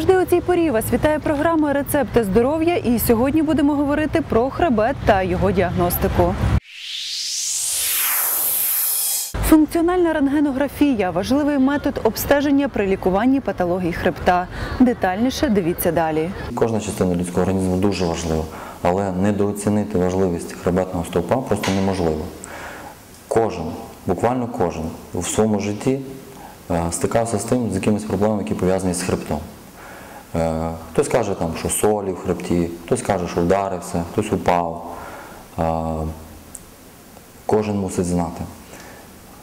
Завжди, у цій порі вас вітає програма Рецепти здоров'я. І сьогодні будемо говорити про хребет та його діагностику. Функціональна рентгенографія важливий метод обстеження при лікуванні патологій хребта. Детальніше дивіться далі. Кожна частина людського організму дуже важлива, але недооцінити важливість хребетного стовпа просто неможливо. Кожен, буквально кожен в своєму житті е, стикався з тим, з якимись проблемами, які пов'язані з хребтом. Е, Хтось каже, там, що солі в хребті, хтось каже, що вдарився, хтось упав. Е, Кожен мусить знати.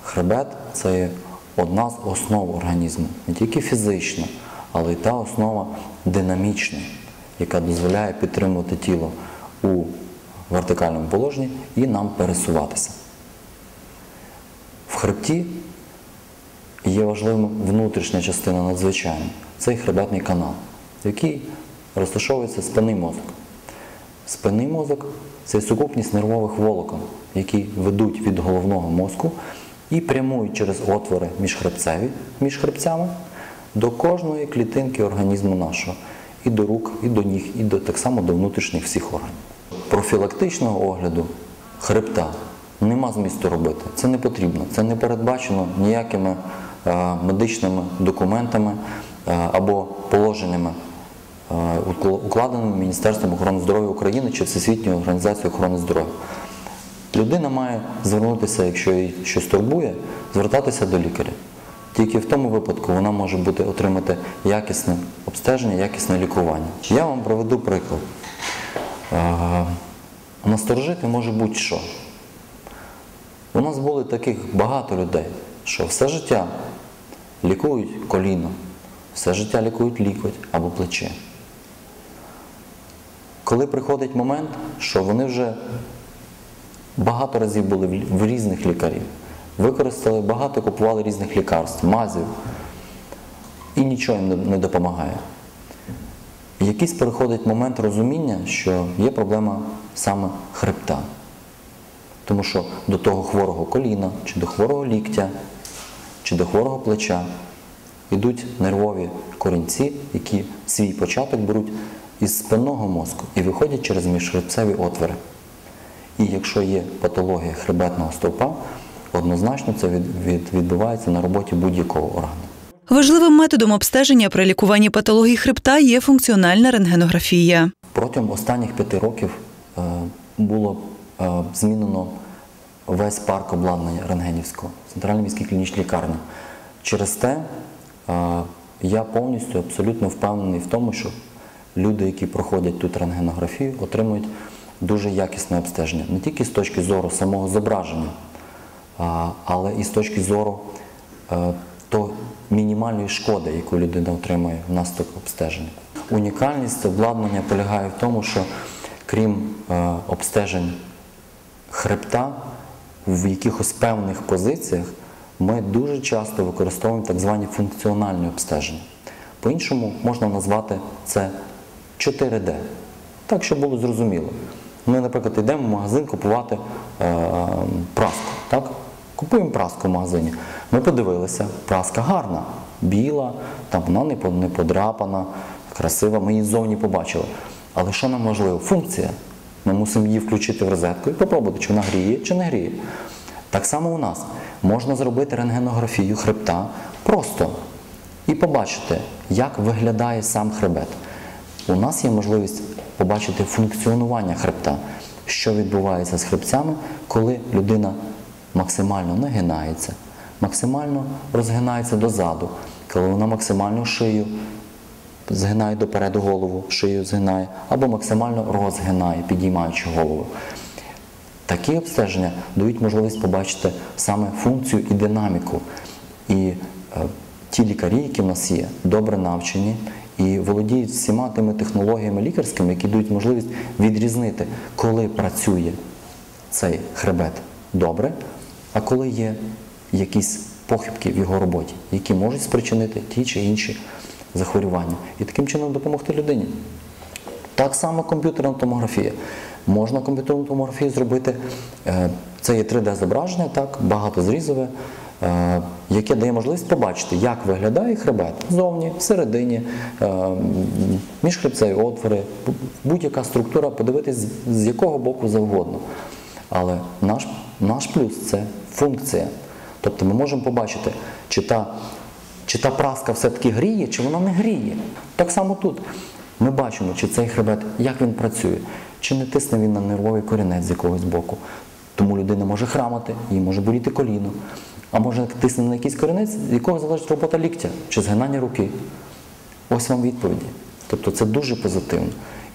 Хребет це одна з основ організму, не тільки фізична, але й та основа динамічна, яка дозволяє підтримувати тіло у вертикальному положенні і нам пересуватися. В хребті є важливим внутрішня частина надзвичайна. Це хребетний канал, в який розташовується спинний мозок. Спинний мозок це сукупність нервових волокон, які ведуть від головного мозку і прямують через отвори міжхребцеві, між хребцями до кожної клітинки організму нашого, і до рук, і до ніг, і до, так само до внутрішніх всіх органів. Профілактичного огляду хребта нема змісту робити. Це не потрібно, це не передбачено ніякими е, медичними документами е, або положеннями е, укл- укладеними Міністерством охорони здоров'я України чи Всесвітньою організацією охорони здоров'я. Людина має звернутися, якщо їй щось турбує, звертатися до лікаря. Тільки в тому випадку вона може бути отримати якісне обстеження, якісне лікування. Я вам проведу приклад. Е, Насторожити може будь-що. У нас було таких багато людей, що все життя лікують коліно, все життя лікують лікоть або плече. Коли приходить момент, що вони вже багато разів були в- різних лікарів, використали багато, купували різних лікарств, мазів, і нічого їм не допомагає. Якийсь приходить момент розуміння, що є проблема саме хребта. Тому що до того хворого коліна, чи до хворого ліктя, чи до хворого плеча йдуть нервові корінці, які свій початок беруть із спинного мозку і виходять через міжхребцеві отвори. І якщо є патологія хребетного стовпа, однозначно це від, від- відбувається на роботі будь-якого органу. Важливим методом обстеження при лікуванні патологій хребта є функціональна рентгенографія. Протягом останніх п'яти років е, було е, змінено весь парк обладнання рентгенівського, центральній міській клінічній лікарні. Через те е, я повністю абсолютно впевнений в тому, що люди, які проходять тут рентгенографію, отримують дуже якісне обстеження. Не тільки з точки зору самого зображення, але і з точки зору е, мінімальної шкоди, яку людина отримує внаслідок обстеження. Унікальність обладнання полягає в тому, що крім е, обстежень хребта, в якихось певних позиціях ми дуже часто використовуємо так звані функціональні обстеження. По-іншому можна назвати це 4D. Так, щоб було зрозуміло. Ми, наприклад, йдемо в магазин купувати е, праску. Так? Купуємо праску в магазині. Ми подивилися, праска гарна, біла, там вона не по- подрапана, красива, ми її ззовні побачили. Але що нам важливо? Функція. Ми мусимо її включити в розетку і попробувати, чи вона гріє, чи не гріє. Так само у нас можна зробити рентгенографію хребта просто і побачити, як виглядає сам хребет. У нас є можливість побачити функціонування хребта, що відбувається з хребцями, коли людина максимально нагинається, максимально розгинається дозаду, коли вона максимально шию згинає допереду голову, шию згинає, або максимально розгинає, підіймаючи голову. Такі обстеження дають можливість побачити саме функцію і динаміку. І е, ті лікарі, які в нас є, добре навчені і володіють всіма тими технологіями лікарськими, які дають можливість відрізнити, коли працює цей хребет добре, а коли є якісь похибки в його роботі, які можуть спричинити ті чи інші захворювання, і таким чином допомогти людині. Так само комп'ютерна томографія. Можна комп'ютерну томографію зробити, е, це є 3D-зображення, так, багатозрізове, яке дає можливість побачити, як виглядає хребет зовні, всередині, е, м, міжхребцеві отвори, будь-яка структура, подивитись з якого боку завгодно. Але наш, наш плюс це функція. Тобто ми можемо побачити, чи та, чи та праска все-таки гріє, чи вона не гріє. Так само тут. Ми бачимо, чи цей хребет, як він працює, чи не тисне він на нервовий корінець з якогось боку. Тому людина може храмати, їй може боліти коліно, а може тисне на якийсь корінець, з якого залежить робота ліктя чи згинання руки. Ось вам відповіді. Тобто це дуже позитивно.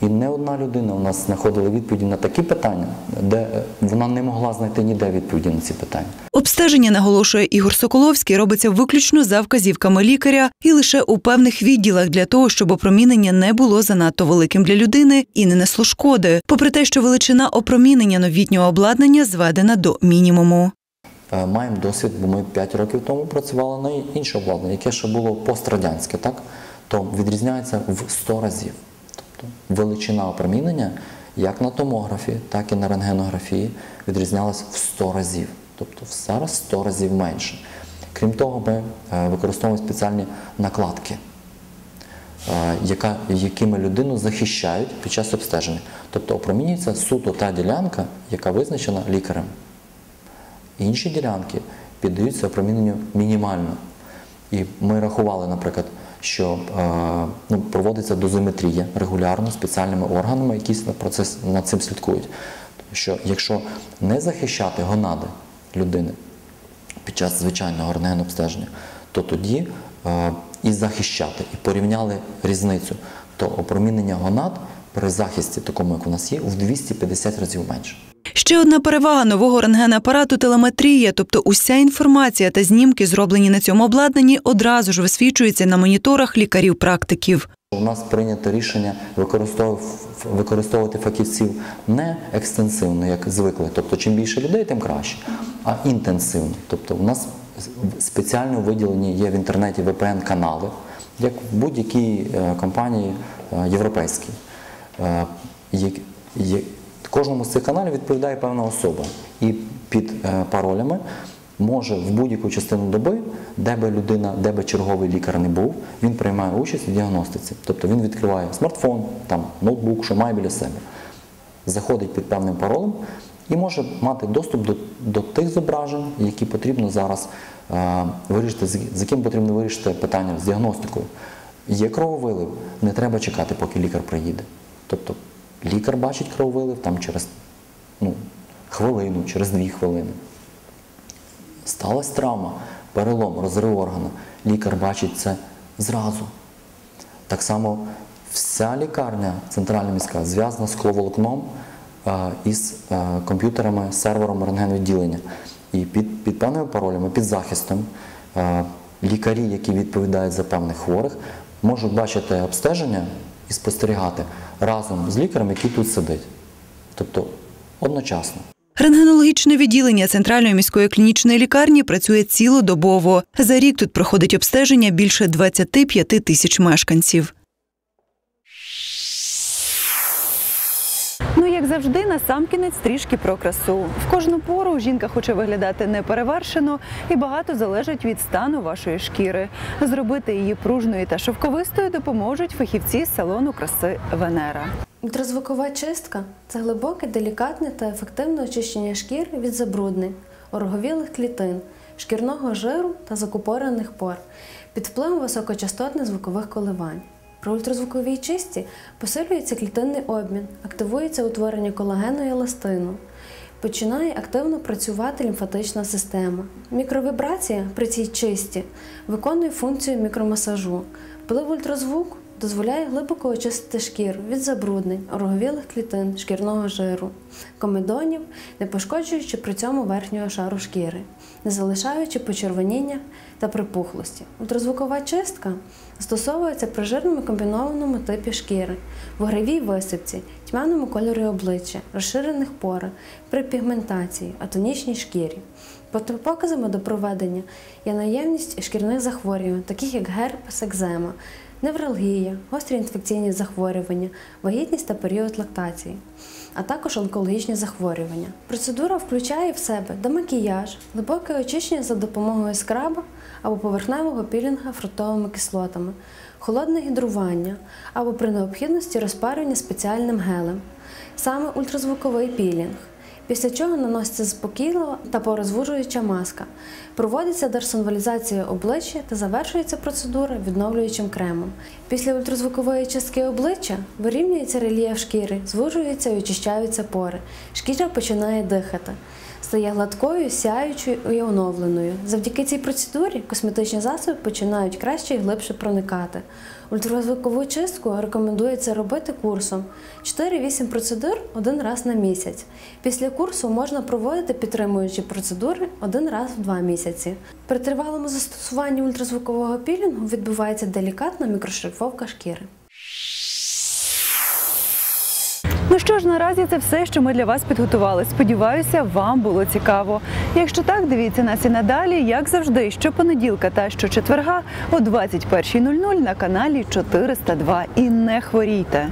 І не одна людина у нас знаходила відповіді на такі питання, де е, вона не могла знайти ніде відповіді на ці питання. Обстеження, наголошує Ігор Соколовський, робиться виключно за вказівками лікаря і лише у певних відділах для того, щоб опромінення не було занадто великим для людини і не несло шкоди, попри те, що величина опромінення новітнього обладнання зведена до мінімуму. Е, Маємо досвід, бо ми 5 років тому працювали на інше обладнання, яке ще було пострадянське, так? то відрізняється в 100 разів. Тобто величина опромінення як на томографі, так і на рентгенографії відрізнялась в 100 разів. Тобто зараз в 100 разів менше. Крім того, ми е, використовуємо спеціальні накладки, е, яка, якими людину захищають під час обстеження. Тобто опромінюється суто та ділянка, яка визначена лікарем. Інші ділянки піддаються опроміненню мінімально. І ми рахували, наприклад, що е, ну, проводиться дозиметрія регулярно спеціальними органами, які процес над цим слідкують. Що якщо не захищати гонади людини під час звичайного рентген-обстеження, то тоді е, і захищати, і порівняли різницю, то опромінення гонад при захисті, такому як у нас є, в 250 разів менше. Ще одна перевага нового рентгенапарату телеметрія, тобто уся інформація та знімки, зроблені на цьому обладнанні, одразу ж висвічуються на моніторах лікарів-практиків. У нас прийнято рішення використовувати, фахівців не екстенсивно, як звикли. Тобто, чим більше людей, тим краще, а інтенсивно. Тобто, у нас спеціально виділені є в інтернеті VPN-канали, як в будь-якій е, компанії е, європейській. Кожному з цих каналів відповідає певна особа. І під е, паролями може в будь-яку частину доби, де би людина, де би черговий лікар не був, він приймає участь у діагностиці. Тобто він відкриває смартфон, там, ноутбук, що має біля себе, заходить під певним паролем і може мати доступ до, до тих зображень, які потрібно зараз е, вирішити, з яким потрібно вирішити питання з діагностикою. Є крововилив, не треба чекати, поки лікар приїде. Тобто лікар бачить крововилив там через ну, хвилину, через дві хвилини. Сталася травма, перелом, розрив органа. Лікар бачить це зразу. Так само вся лікарня центральна міська зв'язана з скловолокном е, із е, комп'ютерами, сервером рентгеновідділення. І під, під певними паролями, під захистом е, лікарі, які відповідають за певних хворих, можуть бачити обстеження і спостерігати разом з лікарем, який тут сидить. Тобто одночасно. Рентгенологічне відділення центральної міської клінічної лікарні працює цілодобово. За рік тут проходить обстеження більше 25 тисяч мешканців. Завжди, на сам кінець трішки про красу. В кожну пору жінка хоче виглядати неперевершено, і багато залежить від стану вашої шкіри. Зробити її пружною та шовковистою допоможуть фахівці з салону краси Венера. Ультразвукова чистка це глибоке, делікатне та ефективне очищення шкіри від забруднень, ороговілих клітин, шкірного жиру та закупорених пор під впливом високочастотних звукових коливань. При ультразвуковій чисті посилюється клітинний обмін, активується утворення колагену і еластину. Починає активно працювати лімфатична система. Мікровібрація при цій чисті виконує функцію мікромасажу. Вплив ультразвуку дозволяє глибоко очистити шкіру від забруднень, ороговілих клітин, шкірного жиру, комедонів, не пошкоджуючи при цьому верхнього шару шкіри, не залишаючи почервоніння та припухлості. Ультразвукова чистка застосовується при жирному комбінованому типі шкіри, вугревій висипці, тьмяному кольорі обличчя, розширених порах, при пігментації, атонічній шкірі. Протипоказами до проведення є наявність шкірних захворювань, таких як герпес, екзема, невралгія, гострі інфекційні захворювання, вагітність та період лактації. а також онкологічні захворювання. Процедура включає в себе демакіяж, глибоке очищення за допомогою скраба або поверхневого пілінга фруктовими кислотами, холодне гідрування або при необхідності розпарювання спеціальним гелем, саме ультразвуковий пілінг. Після чого наноситься заспокійлива та порозвужуюча маска. Проводиться дерсонвалізація обличчя та завершується процедура відновлюючим кремом. Після ультразвукової частки обличчя вирівнюється рельєф шкіри, звужуються і очищаються пори. Шкіра починає дихати. Стає гладкою, сяючою і оновленою. Завдяки цій процедурі косметичні засоби починають краще і глибше проникати. Ультразвукову чистку рекомендується робити курсом 4-8 процедур один раз на місяць. Після курсу можна проводити підтримуючі процедури один раз в два місяці. При тривалому застосуванні ультразвукового пілінгу відбувається делікатна мікрошрифовка шкіри. Ну що ж, наразі це все, що ми для вас підготували. Сподіваюся, вам було цікаво. Якщо так, дивіться нас і надалі, як завжди, щопонеділка та щочетверга о 21.00 на каналі 402. І не хворійте.